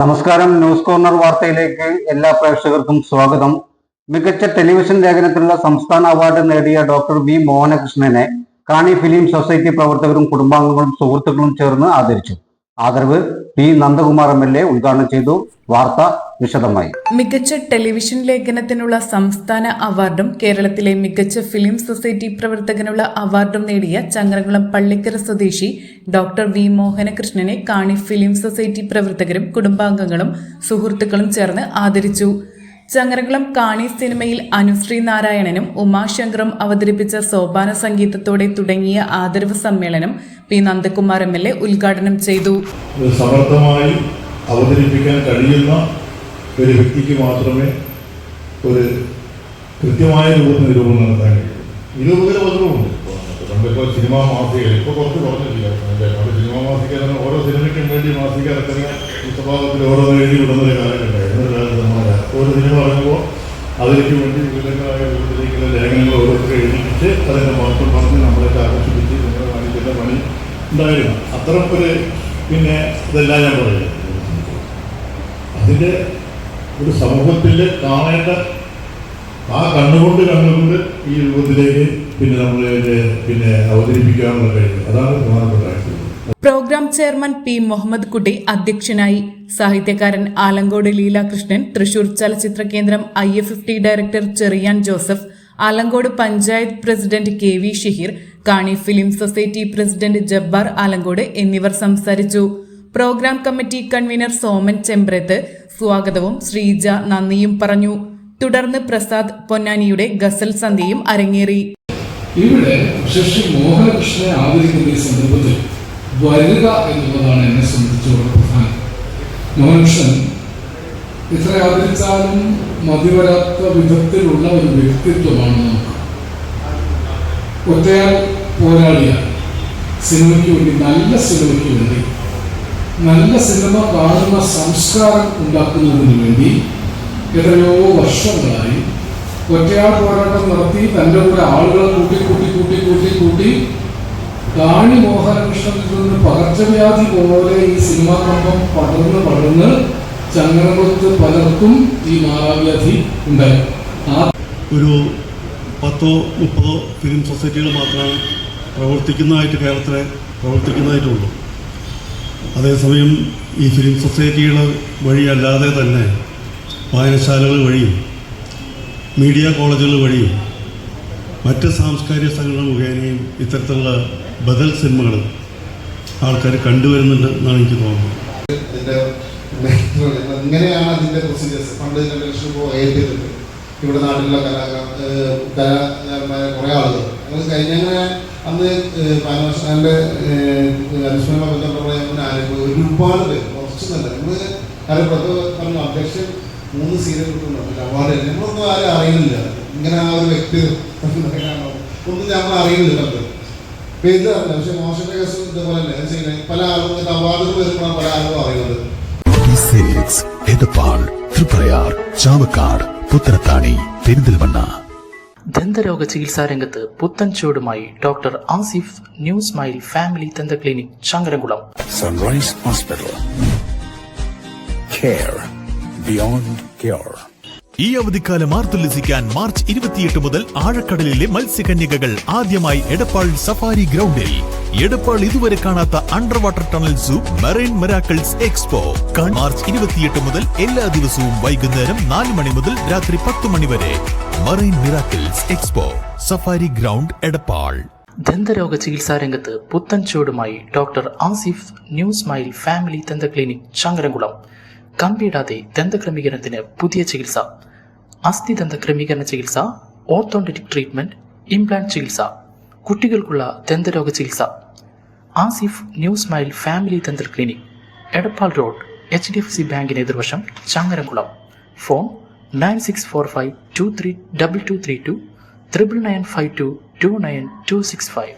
നമസ്കാരം. News corner വാർത്തയിലേക്ക് എല്ലാ പ്രേക്ഷകർക്കും സ്വാഗതം. മികച്ച ടെലിവിഷൻ ലേഖനത്തിനുള്ള സംസ്ഥാന അവാർഡ് നേടിയ ഡോക്ടർ വി മോഹനകൃഷ്ണനെ കാണി ഫിലിം സൊസൈറ്റി പ്രവർത്തകരും കുടുംബാംഗങ്ങളും സുഹൃത്തുക്കളും ചേർന്ന് ആദരിച്ചു. ആദരവ് P Nandakumar M L A ഉദ്ഘാടനം ചെയ്തു. വാർത്ത വിശദമായി. മികച്ച ടെലിവിഷൻ ലേഖനത്തിനുള്ള സംസ്ഥാന അവാർഡും കേരളത്തിലെ മികച്ച ഫിലിം സൊസൈറ്റി പ്രവർത്തകനുള്ള അവാർഡും നേടിയ ചങ്ങരകുളം പള്ളിക്കര സ്വദേശി ഡോക്ടർ വി മോഹനകൃഷ്ണനെ കാണി ഫിലിം സൊസൈറ്റി പ്രവർത്തകരും കുടുംബാംഗങ്ങളും സുഹൃത്തുക്കളും ചേർന്ന് ആദരിച്ചു. ചങ്ങരകുളം കാണി സിനിമയിൽ അനുശ്രീ നാരായണനും ഉമാശങ്കറും അവതരിപ്പിച്ച സോപാന സംഗീതത്തോടെ തുടങ്ങിയ ആദരവ് സമ്മേളനം P Nandakumar M L A ഉദ്ഘാടനം ചെയ്തു. സമർത്ഥമായി അവതരിപ്പിക്കാൻ കഴിയുന്ന ഒരു വ്യക്തിക്ക് മാത്രമേ ഒരു കൃത്യമായ രൂപത്തിൽ നിരൂപണം നടത്താൻ കഴിയൂ. നിരൂപകർ പലരുമുണ്ട് നമ്മളിപ്പോൾ സിനിമാ മാസികകൾ ഇപ്പോൾ കുറച്ച് കുറഞ്ഞിട്ടില്ല. നമ്മുടെ സിനിമാ മാസിക എന്ന് ഓരോ സിനിമയ്ക്കും വേണ്ടി മാസിക ഇറക്കുന്ന സ്വഭാവത്തിൽ ഓരോ എഴുതി വിടുന്ന ഒരു കാലഘട്ടമായിരുന്നു ഒരു സിനിമ ഇറങ്ങുമ്പോൾ അതിലേക്ക് വേണ്ടി വിവിധങ്ങളായ രൂപത്തിലേക്കുള്ള ലേഖനങ്ങൾ ഓരോരുത്തർ എഴുതിപ്പിച്ച് അതിന്റെ മഹത്വം പറഞ്ഞ് നമ്മളൊക്കെ ആകർഷിപ്പിച്ച് കാണിക്കുന്ന പണി ഉണ്ടായിരുന്നു. ഒരു പിന്നെ ഇതെല്ലാം ഞാൻ പറയുന്നത് അതിന്റെ ഒരു സമൂഹത്തിൽ കാണേണ്ട ആ കണ്ണുകൊണ്ട് കണ്ണുകൊണ്ട് ഈ രൂപത്തിലേക്ക് പിന്നെ നമ്മൾ പിന്നെ അവതരിപ്പിക്കാനുള്ള കഴിയും അതാണ് പ്രധാനപ്പെട്ട കാര്യം. പ്രോഗ്രാം ചെയർമാൻ പി മുഹമ്മദ് കുട്ടി അധ്യക്ഷനായി. സാഹിത്യകാരൻ ആലങ്കോട് ലീലാകൃഷ്ണൻ തൃശൂർ ചലച്ചിത്ര കേന്ദ്രം I F F T director Cherian Joseph Alankode panchayat president K V Shaheer Kani film society president Jabbar Alankode എന്നിവർ സംസാരിച്ചു. Programme committee convener Soman Chembrath സ്വാഗതവും ശ്രീജ നന്ദിയും പറഞ്ഞു. തുടർന്ന് പ്രസാദ് പൊന്നാനിയുടെ ഗസൽ സന്ധ്യയും അരങ്ങേറി. ഇവിടെ ശശി മോഹനകൃഷ്ണനെ ആദരിക്കുന്ന ഈ സന്ദർഭത്തിൽ വരിക എന്നുള്ളതാണ് എന്നെ സംബന്ധിച്ചുള്ള പ്രധാനം. മോഹനകൃഷ്ണൻ ഇത്ര ആദരിച്ചാലും മതിവരാത്ത വിധത്തിലുള്ള ഒരു വ്യക്തിത്വമാണ് നമുക്ക്. ഒറ്റയാൾ പോരാളിയാണ്. സിനിമയ്ക്ക് വേണ്ടി നല്ല സിനിമയ്ക്ക് വേണ്ടി നല്ല സിനിമ കാണുന്ന സംസ്കാരം ഉണ്ടാക്കുന്നതിന് വേണ്ടി എത്രയോ വർഷങ്ങളായി ഒറ്റയാൾ പോരാട്ടം നടത്തി തന്റെ കൂടെ ആളുകളെ കൂട്ടി കൂട്ടി കൂട്ടി കൂട്ടി കൂട്ടി കാണി മോഹനകൃഷ്ണനിൽ നിന്ന് പകർച്ചവ്യാധി പോലെ ഈ സിനിമാ കമ്പം പടർന്ന് പടർന്ന് ചങ്ങനകുളത്ത് പലർക്കും ഈ മാറാവ്യാധി ഉണ്ടായി. ആ ഒരു പത്തോ മുപ്പതോ ഫിലിം സൊസൈറ്റികൾ മാത്രമാണ് പ്രവർത്തിക്കുന്നതായിട്ട് കേരളത്തിലെ പ്രവർത്തിക്കുന്നതായിട്ടുള്ളൂ. അതേസമയം ഈ ഫിലിം സൊസൈറ്റികൾ വഴിയല്ലാതെ തന്നെ വായനശാലകൾ വഴിയും മീഡിയ കോളേജുകൾ വഴിയും മറ്റ് സാംസ്കാരിക സംഘടന മുഖേനയും ഇത്തരത്തിലുള്ള ബദൽ സിനിമകൾ ആൾക്കാർ കണ്ടുവരുന്നുണ്ട് എന്നാണ് എനിക്ക് തോന്നുന്നത്. ഇതിന്റെ ഇങ്ങനെയാണ് അതിന്റെ പ്രൊസീജിയേഴ്സ് പണ്ട് ജനറേഷൻ ഏൽപ്പിച്ചിട്ടുണ്ട് ഇവിടെ നാട്ടിലുള്ള കലാകാര കലാകാരന്മാരെ കുറേ ആളുകൾ. അത് കഴിഞ്ഞങ്ങനെ അന്ന് പാനഭാഷാന്റെ അനുസ്മരണ ഒരുപാട് പേര് കുറച്ച് നല്ല നമ്മൾ അറിയപ്പെട്ട പറഞ്ഞു അധ്യക്ഷൻ മൂന്ന് സീരിയൽ കിട്ടുന്നുണ്ട് അവാർഡ് നമ്മളൊന്നും ആരും അറിയുന്നില്ല. ഇങ്ങനെ ആ ഒരു വ്യക്തി ഒന്നും നമ്മൾ അറിയുന്നില്ല പലരും പേര് അറിയില്ല പക്ഷെ മോശന്റെ കേസ് ഇതുപോലെ തന്നെ. ചെയ്യുന്നത് പല ആളുകൾക്ക് അവാർഡുകൾ വരുമ്പോഴാണ് പല ആളുകളും അറിയുന്നത്. എടപ്പാൾ തൃപ്രയാർ ചാവക്കാട് പുത്തനത്താണി പെരിന്തൽമണ്ണ. ദന്തരോഗ ചികിത്സാ രംഗത്ത് പുത്തൻ ചുവടുമായി doctor Asif New Smile Family ദന്ത clinic Sankaramkulam Sunrise Hospital care beyond care ഈ അവധിക്കാലം ആർത്തുല്ലസിക്കാൻ മാർച്ച് ഇരുപത്തിയെട്ട് മുതൽ ആഴക്കടലിലെ മത്സ്യകന്യകകൾ ആദ്യമായി എടപ്പാൾ സഫാരി ഗ്രൗണ്ടിൽ. എടപ്പാൾ ഇതുവരെ കാണാത്ത under water tunnel zoo marine miracles expo. March ഇരുപത്തിയെട്ട് മുതൽ എല്ലാ ദിവസവും വൈകുന്നേരം നാല് മണി മുതൽ രാത്രി പത്ത് മണി വരെ. Marine miracles expo. Safari ground Edappal. ദന്തരോഗ ചികിത്സാ രംഗത്ത് പുത്തൻ ചുവടുമായി doctor Asif New Smile Family ദന്ത ക്ലിനിക് ചങ്ങരംകുളം. കമ്പിയിടാതെ ദന്തക്രമീകരണത്തിന് പുതിയ ചികിത്സ. അസ്ഥി ദന്തക്രമീകരണ ചികിത്സ ഓർത്തോണ്ടറ്റിക് ട്രീറ്റ്മെന്റ് ഇംപ്ലാന്റ് ചികിത്സ കുട്ടികൾക്കുള്ള ദന്തരോഗ ചികിത്സ. Asif New Smile Family dental clinic Edappal road H D F C ബാങ്കിന് എതിർവശം Changaramkulam. Phone nine six four five two three double two three two triple nine five two two nine two six five.